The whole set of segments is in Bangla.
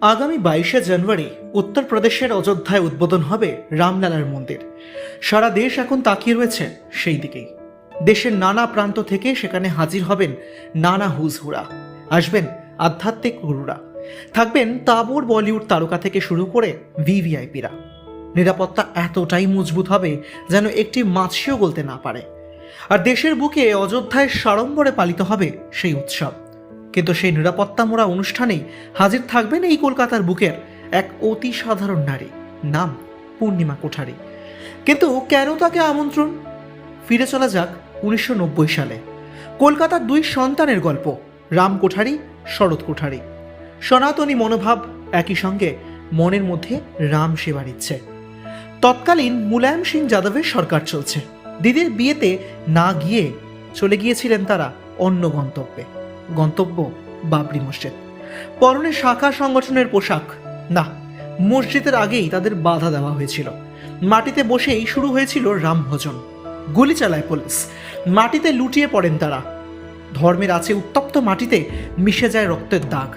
আগামী বাইশে জানুয়ারি উত্তরপ্রদেশের অযোধ্যায় উদ্বোধন হবে রামলালার মন্দির। সারা দেশ এখন তাকিয়ে রয়েছে সেই দিকেই। দেশের নানা প্রান্ত থেকে সেখানে হাজির হবেন নানা হুজহুরা। আসবেন আধ্যাত্মিক গুরুরা। থাকবেন তাবর বলিউড তারকা থেকে শুরু করে ভিভিআইপিরা। নিরাপত্তা এতটাই মজবুত হবে যেন একটি মাছিও গলতে না পারে। আর দেশের বুকে অযোধ্যায় সাড়ম্বরে পালিত হবে সেই উৎসব। কিন্তু সেই নিরাপত্তা মোড়া অনুষ্ঠানেই হাজির থাকবেন এই কলকাতার বুকের এক অতি সাধারণ নারী, নাম পূর্ণিমা কোঠারি। কিন্তু কেন তাকে আমন্ত্রণ? ফিরে চলা যাক উনিশশো নব্বই সালে। কলকাতার দুই সন্তানের গল্প, রাম কোঠারি, শরৎ কোঠারি। সনাতনী মনোভাব একই সঙ্গে মনের মধ্যে রাম সেবার ইচ্ছে। তৎকালীন মুলায়ম সিং যাদবের সরকার চলছে। দিদির বিয়েতে না গিয়ে চলে গিয়েছিলেন তারা অন্য গন্তব্যে। গন্তব্য বাবরি মসজিদ। পরনে শাখা সংগঠনের পোশাক। না, মসজিদের আগেই তাদের বাধা দেওয়া হয়েছিল। মাটিতে বসেই শুরু হয়েছিল রাম ভজন গুলি চালায় পুলিশ। মাটিতে লুটিয়ে পড়েন তারা। ধর্মের আছে উত্তপ্ত মাটিতে মিশে যায় রক্তের দাগ।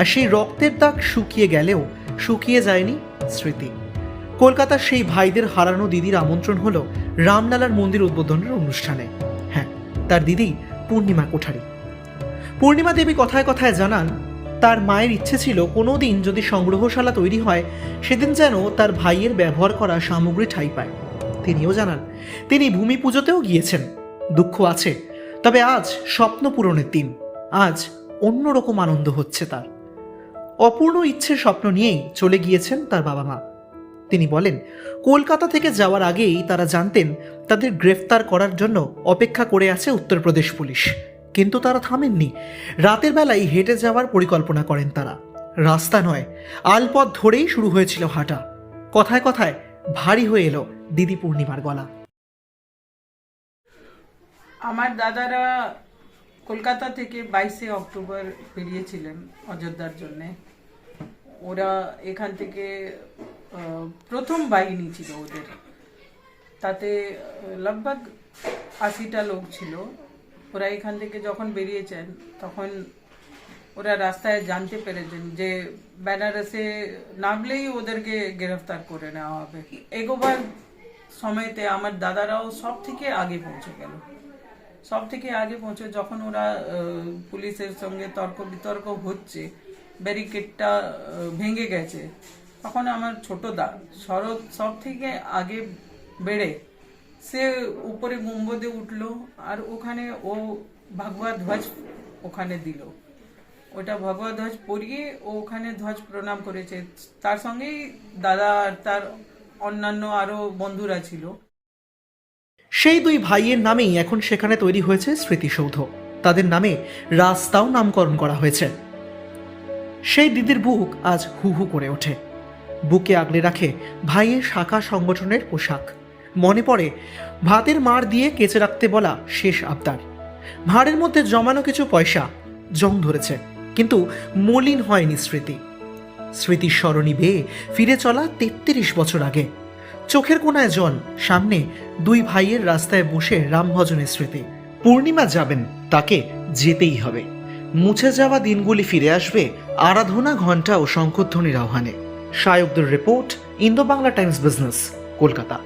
আর সেই রক্তের দাগ শুকিয়ে গেলেও শুকিয়ে যায়নি স্মৃতি। কলকাতার সেই ভাইদের হারানো দিদির আমন্ত্রণ হলো রামলালার মন্দির উদ্বোধনের অনুষ্ঠানে। হ্যাঁ তার দিদি পূর্ণিমা কোঠারি। পূর্ণিমা দেবী কথায় কথায় জানান, তার মায়ের ইচ্ছে ছিল কোনো দিন যদি সংগ্রহশালা তৈরি হয়, সেদিন যেন তার ভাইয়ের ব্যবহার করা সামগ্রী ঠাঁই পায়। তিনিও জানান, তিনি ভূমি পুজোতেও গিয়েছেন, দুঃখ আছে, তবে আজ স্বপ্ন পূরণের দিন, আজ অন্যরকম আনন্দ হচ্ছে তার। অপূর্ণ ইচ্ছের স্বপ্ন নিয়েই চলে গিয়েছেন তার বাবা মা। তিনি বলেন, কলকাতা থেকে যাওয়ার আগেই তারা জানতেন, তাদের গ্রেফতার করার জন্য অপেক্ষা করে আছে উত্তরপ্রদেশ পুলিশ। কিন্তু তারা থামেননি। রাতের বেলায় হেঁটে যাওয়ার পরিকল্পনা করেন তারা। রাস্তা নয়, আলপথ ধরেই শুরু হয়েছিল হাঁটা। কথায় কথায় ভারী হয়ে এলো দিদি পূর্ণিমার গলা। আমার দাদারা কলকাতা থেকে বাইশে অক্টোবর বেরিয়েছিলেন অযোধ্যার জন্য। ওরা এখান থেকে প্রথম বাহিনী ছিল ওদের। তাতে লগভগ আশিটা লোক ছিল। ওরা এখান থেকে যখন বেরিয়েছেন, তখন ওরা রাস্তায় জানতে পেরেছেন যে বেনারসে নামলেই ওদেরকে গ্রেফতার করে নেওয়া হবে। এগোবার সময়তে আমার দাদারাও সব থেকে আগে পৌঁছে গেল। সব থেকে আগে পৌঁছে যখন ওরা পুলিশের সঙ্গে তর্ক বিতর্ক হচ্ছে, ব্যারিকেডটা ভেঙে গেছে, তখন আমার ছোট দা শরৎ সব থেকে আগে বেড়ে সে উপরে গুম্বদে উঠল আর ওখানে ও ভাগবত ধ্বজ ওখানে দিল। ওটা ভগবত ধ্বজ পরিয়ে ও ওখানে ধ্বজ প্রণাম করেছে। তার সঙ্গেই দাদা আর তার অন্যান্য আরও বন্ধুরা ছিল। সেই দুই ভাইয়ের নামেই এখন সেখানে তৈরি হয়েছে স্মৃতিসৌধ। তাদের নামে রাস্তাও নামকরণ করা হয়েছে। সেই দিদির বুক আজ হু হু করে ওঠে। বুকে আগলে রাখে ভাইয়ের শাখা সংগঠনের পোশাক। মনে পড়ে, ভাতের মার দিয়ে কেচে রাখতে বলা শেষ আবদার। ভাঁড়ের মধ্যে জমানো কিছু পয়সা জং ধরেছে, কিন্তু মলিন হয়নি স্মৃতি। স্মৃতির স্মরণী বেয়ে ফিরে চলা তেত্রিশ বছর আগে। চোখের কোনায় জল, সামনে দুই ভাইয়ের রাস্তায় বসে রামভজনের স্মৃতি। পূর্ণিমা যাবেন, তাকে যেতেই হবে। মুছে যাওয়া দিনগুলি ফিরে আসবে আরাধনা, ঘণ্টা ও শঙ্খধ্বনির আহ্বানে। শায়কদের report Indo Bangla Times business, Kolkata.